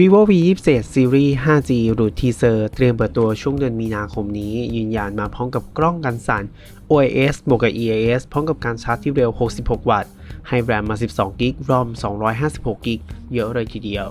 vivo v 2 7 series 5G หรือทีเซอร์เตรียมเปิดตัวช่วงเดือนมีนาคมนี้ ยืนยันมาพร้อมกับกล้องกันสั่น OIS บวกกับ EIS พร้อมกับการชาร์จที่เร็ว 66 วัตต์ ให้แรมมา 12กิก ROM 256กิกเยอะเลยทีเดียว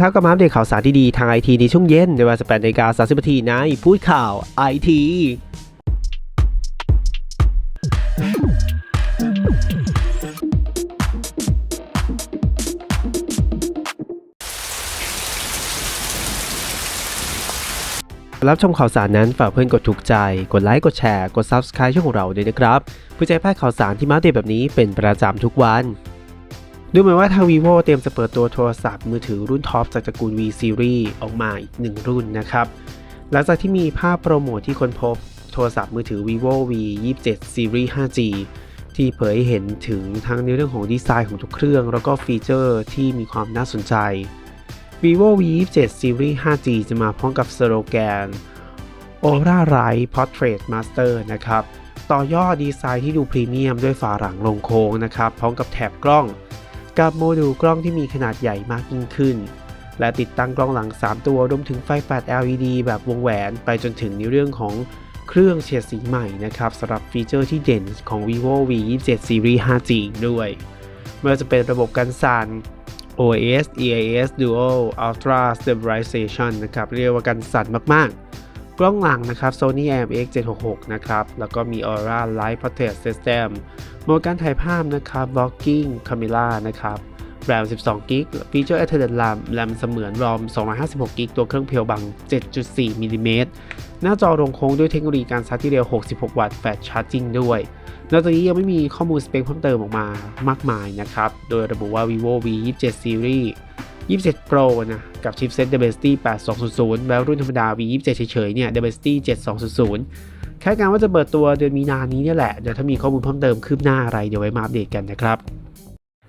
ครับก็มาอัปเดตข่าวสารที่ดีทางไอทีในช่วงเย็นในเวลา18นาฬิกา30นาทีในพูดข่าวไอที รับชมข่าวสารนั้นฝากเพื่อนกดถูกใจ กดไลค์กดแชร์กด Subscribe ช่องของเราด้วยนะครับเพื่อจะให้พลาดข่าวสารที่มาเดตแบบนี้เป็นประจำทุกวัน ดูเหมือนว่าทาง vivo เตรียมจะเปิดตัวโทรศัพท์มือถือรุ่นท็อปจากตระกูล V Series ออกมาอีกหนึ่งรุ่นนะครับหลังจากที่มีภาพโปรโมทที่ค้นพบโทรศัพท์มือถือ vivo v 27 series 5G ที่เผยเห็นถึงทั้งในเรื่องของดีไซน์ของทุกเครื่อง แล้วก็ฟีเจอร์ที่มีความน่าสนใจ vivo v 27 series 5G จะมาพร้อมกับสโลแกน Aura Light Portrait Master นะครับ ต่อยอดดีไซน์ที่ดูพรีเมียมด้วยฝาหลังลงโค้งนะครับ พร้อมกับแถบกล้อง กับโมดูลกล้องที่มีขนาดใหญ่มากยิ่งขึ้น และติดตั้งกล้องหลัง 3 ตัวรวมถึงไฟแฟลช LED แบบวงแหวน ไปจนถึงในเรื่องของเครื่องเฉดสีใหม่นะครับสำหรับฟีเจอร์ที่เด่นของ vivo v 27 series 5G อีกด้วยไม่ว่าจะเป็นระบบกันสั่น OS EIS Dual Ultra Stabilization นะครับ เรียกว่ากันสั่นมาก ๆ กล้องหลังนะครับ Sony IMX 766 นะครับ แล้วก็มี Aura Light Portrait System โหมดการถ่ายภาพนะครับ Vlogging Camera นะครับแรม 12 กิกฟีเจอร์ Ethernet RAM แรมเสมือน ROM 256 กิกตัวเครื่องเพียวบัง 7.4มิลลิเมตรหน้าจอรงโค้งด้วยเทคโนโลยีการชาร์จที่เร็ว 66 วัตต์ แฟลชชาร์จิงด้วย นอกจากนี้ยังไม่มีข้อมูลสเปคเพิ่มเติมออกมามากมายนะครับ โดยระบุว่า vivo v 27 series 27 Pro นะ กับชิปเซ็ต Dimensity 8200 แล้วรุ่นธรรมดา v 27เฉยๆ เนี่ย Dimensity 7200 คาดการณ์ว่าจะเปิดตัวเดือนมีนานี้นี่แหละ เดี๋ยวถ้ามีข้อมูลเพิ่มเติมคืบหน้าอะไร เดี๋ยวไว้มาอัปเดตกันนะครับ